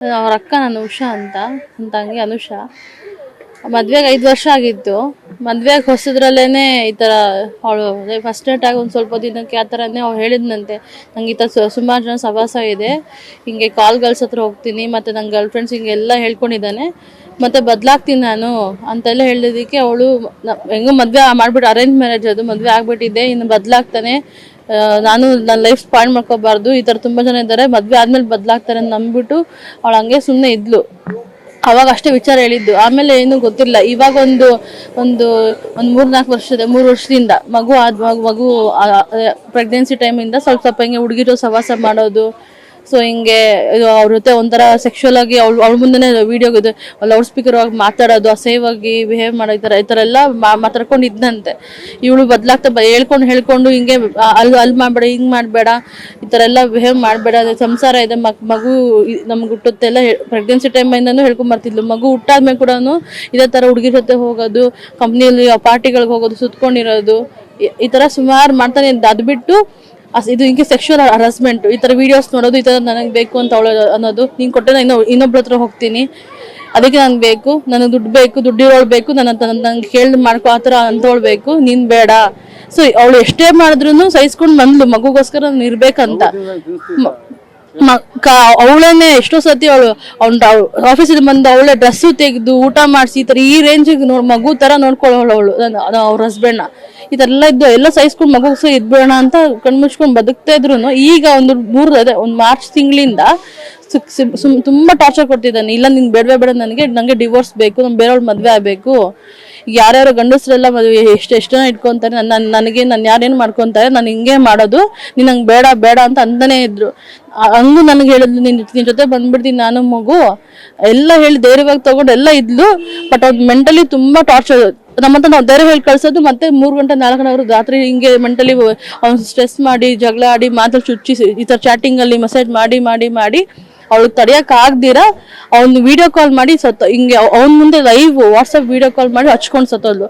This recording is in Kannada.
ಅವ್ರ ಅಕ್ಕ ನಾನು ಉಷಾ ಅಂತ ನನ್ನ ತಂಗಿ ಅನುಷಾ. ಮದ್ವೆಗೆ ಐದು ವರ್ಷ ಆಗಿತ್ತು ಮದ್ವೆಗೆ ಹೊಸದ್ರಲ್ಲೇನೆ ಈ ಥರ ಅವಳು ಫಸ್ಟ್ ಆಗಿ ಒಂದು ಸ್ವಲ್ಪ ದಿನಕ್ಕೆ ಆ ಥರನೇ ಅವ್ಳು ಹೇಳಿದ್ನಂತೆ. ನಂಗೆ ಈ ಥರ ಸುಮಾರು ಜನ ಸಭಾಸ ಇದೆ. ಹಿಂಗೆ ಕಾಲ್ ಗರ್ಲ್ಸ್ ಹತ್ರ ಹೋಗ್ತೀನಿ, ಮತ್ತು ನನ್ನ ಗರ್ಲ್ ಫ್ರೆಂಡ್ಸ್ ಹಿಂಗೆಲ್ಲ ಹೇಳ್ಕೊಂಡಿದ್ದಾನೆ. ಮತ್ತೆ ಬದಲಾಗ್ತೀನಿ ನಾನು ಅಂತೆಲ್ಲ ಹೇಳಿದ್ದಕ್ಕೆ ಅವಳು ಹೆಂಗೋ ಮದುವೆ ಮಾಡ್ಬಿಟ್ಟು ಅರೇಂಜ್ ಮ್ಯಾರೇಜ್ ಅದು ಮದುವೆ ಆಗ್ಬಿಟ್ಟಿದ್ದೆ ಇನ್ನು ಬದಲಾಗ್ತಾನೆ. ನಾನು ನನ್ನ ಲೈಫ್ ಸ್ಪಾಯ್ಲ್ ಮಾಡ್ಕೋಬಾರ್ದು, ಈ ಥರ ತುಂಬ ಜನ ಇದ್ದಾರೆ, ಮದುವೆ ಆದ್ಮೇಲೆ ಬದಲಾಗ್ತಾರೆ ಅಂತ ನಂಬಿಬಿಟ್ಟು ಅವಳು ಹಂಗೆ ಸುಮ್ಮನೆ ಇದ್ಲು. ಅವಾಗ ಅಷ್ಟೇ ವಿಚಾರ ಹೇಳಿದ್ದು. ಆಮೇಲೆ ಏನು ಗೊತ್ತಿಲ್ಲ. ಇವಾಗ ಒಂದು ಒಂದು ಒಂದು ಮೂರ್ ನಾಲ್ಕು ವರ್ಷದ, ಮೂರು ವರ್ಷದಿಂದ ಮಗು ಆದ್, ಮಗು ಪ್ರೆಗ್ನೆನ್ಸಿ ಟೈಮಿಂದ ಸ್ವಲ್ಪ ಸ್ವಲ್ಪ ಹಿಂಗೆ ಹುಡುಗಿರು ಸವಾಸ ಮಾಡೋದು ಸೊ ಹಿಂಗೆ ಅವ್ರ ಜೊತೆ ಒಂಥರ ಸೆಕ್ಷುವಲ್ ಆಗಿ ಅವ್ಳು, ಅವ್ಳ ಮುಂದೆ ವೀಡಿಯೋ ಇದು ಲೌಡ್ ಸ್ಪೀಕರ್ ಆಗಿ ಮಾತಾಡೋದು ಆಗಿ ಬಿಹೇವ್ ಮಾಡೋ ಈ ಥರ ಈ ಥರ ಎಲ್ಲ ಮಾತಾಡ್ಕೊಂಡು ಇದ್ದಂತೆ ಇವಳು ಬದಲಾಗ್ತಾ ಹೇಳ್ಕೊಂಡು ಹೇಳ್ಕೊಂಡು ಹಿಂಗೆ ಅಲ್ಲಿ ಅಲ್ಲಿ ಮಾಡಬೇಡ, ಹಿಂಗೆ ಮಾಡಬೇಡ, ಈ ಥರ ಎಲ್ಲ ಬಿಹೇವ್ ಮಾಡಬೇಡ ಸಂಸಾರ ಇದೆ, ಮಕ್, ಮಗು ನಮ್ಗೆ ಹುಟ್ಟುತ್ತೆಲ್ಲ ಪ್ರೆಗ್ನೆನ್ಸಿ ಹೇಳ್ಕೊಂಡು ಬರ್ತಿದ್ಲು. ಮಗು ಹುಟ್ಟಾದ್ಮೇಲೆ ಕೂಡ ಇದೇ ಥರ ಹುಡುಗಿ ಜೊತೆ ಹೋಗೋದು ಕಂಪ್ನಿಯಲ್ಲಿ ಪಾರ್ಟಿಗಳಿಗೆ ಹೋಗೋದು, ಸುತ್ಕೊಂಡಿರೋದು, ಈ- ಥರ ಸುಮಾರು ಮಾಡ್ತಾನೆ ಅದು ಬಿಟ್ಟು ಇದು ಹಿಂಗೆ ಸೆಕ್ಷುವಲ್ ಹರಾಸ್ಮೆಂಟ್ ಈ ಥರ ವಿಡಿಯೋಸ್ ನೋಡೋದು ಈ ಥರ ನನಗೆ ಬೇಕು ಅಂತ ಅವಳು ಅನ್ನೋದು. ನೀನು ಕೊಟ್ಟರೆ ಇನ್ನೊ ಇನ್ನೊಬ್ರ ಹತ್ರ ಹೋಗ್ತೀನಿ. ಅದಕ್ಕೆ ನಂಗೆ ಬೇಕು ನನಗೆ ದುಡ್ಡು ಬೇಕು ದುಡ್ಡಿರೋಳು ಬೇಕು ನನ್ನ ನಂಗೆ ಕೇಳಿ ಮಾಡ್ಕೊ ಆ ಥರ ಅಂತವಳು ಬೇಕು ನೀನು ಬೇಡ. ಸೊ ಅವಳು ಎಷ್ಟೇ ಮಾಡಿದ್ರು ಸಹಿಸ್ಕೊಂಡು ಬಂದ್ಲು ಮಗುಗೋಸ್ಕರ ನಾನು ಇರ್ಬೇಕಂತ. ಅವಳೇನೆ ಎಷ್ಟೋ ಸತಿ ಅವಳು, ಅವ್ನ ಆಫೀಸಿಂದ ಬಂದು ಅವಳೆ ಡ್ರೆಸ್ಸು ತೆಗೆದು ಊಟ ಮಾಡಿಸಿ, ಈ ಥರ ಈ ರೇಂಜಿಗೆ ನೋಡಿ, ಮಗು ಥರ ನೋಡ್ಕೊಳ್ಳೋಳು ಅವಳು ಅವ್ರ ಹಸ್ಬೆಂಡ್ನ ಈ ಥರ ಎಲ್ಲ ಇದ್ದು, ಎಲ್ಲ ಸಹಿಸ್ಕೊಂಡು ಮಗು ಸಹ ಇದ್ಬಿಡೋಣ ಅಂತ ಕಣ್ಮುಚ್ಕೊಂಡು ಬದುಕ್ತಾ ಇದ್ರು ಈಗ ಒಂದು ಮೂರು ಅದೇ, ಒಂದು ಮಾರ್ಚ್ ತಿಂಗಳಿಂದ ತುಂಬಾ ಟಾರ್ಚರ್ ಕೊಡ್ತಿದ್ದಾನೆ. ಇಲ್ಲ, ನಿನ್ ಬೇಡವೇ ಬೇಡ ನನಗೆ ನನಗೆ ಡಿವೋರ್ಸ್ ಬೇಕು ನಮ್ ಬೇರೆಯವ್ರ ಮದ್ವೆ ಆಗ್ಬೇಕು. ಯಾರ್ಯಾರು ಗಂಡಸ್ರೆಲ್ಲ ಮದ್ವೆ ಎಷ್ಟು ಎಷ್ಟು ಇಟ್ಕೊಂತಾರೆ? ನನ್ನ ನನಗೆ, ನಾನು ಯಾರೇನು ಮಾಡ್ಕೊಂತಾರೆ? ನಾನು ಹಿಂಗೆ ಮಾಡೋದು. ನೀನು ನಂಗೆ ಬೇಡ ಬೇಡ ಅಂತ ಅಂತಾನೆ ಇದ್ರು. ಹಂಗು ನನಗೆ ಹೇಳಿದ್ಲು, ನಿನ್ ನಿನ್ ಜೊತೆ ಬಂದ್ಬಿಡ್ತೀನಿ, ನಾನು ಮಗು. ಎಲ್ಲ ಹೇಳಿ ಧೈರ್ಯವಾಗಿ ತಗೊಂಡು ಎಲ್ಲ ಇದ್ಲು. ಬಟ್ ಅವ್ರು ಮೆಂಟಲಿ ತುಂಬಾ ಟಾರ್ಚರ್ ನಮ್ಮಂತ ನಾವು ಧೈರ್ಯ ಹೇಳಿ ಕಳ್ಸೋದು, ಮತ್ತೆ ಮೂರು ಗಂಟೆ, ನಾಲ್ಕು ಗಂಟೆ ರಾತ್ರಿ ಹಿಂಗೆ ಮೆಂಟಲಿ ಅವ್ನು ಸ್ಟ್ರೆಸ್ ಮಾಡಿ, ಜಗಳ ಆಡಿ ಮಾತ್ರ ಚುಚ್ಚಿ, ಈ ಥರ ಚಾಟಿಂಗ್ ಅಲ್ಲಿ ಮೆಸೇಜ್ ಮಾಡಿ ಮಾಡಿ ಮಾಡಿ. ಅವಳು ತಡಿಯಕ್ ಆಗ್ದಿರಾ ಅವ್ನು ವಿಡಿಯೋ ಕಾಲ್ ಮಾಡಿ ಸತ್ತ ಹಿಂಗೆ ಅವ್ನ ಮುಂದೆ ಲೈವ್ ವಾಟ್ಸಪ್ ವಿಡಿಯೋ ಕಾಲ್ ಮಾಡಿ ಹಚ್ಕೊಂಡು ಸತ್ತೋದ್ಲು.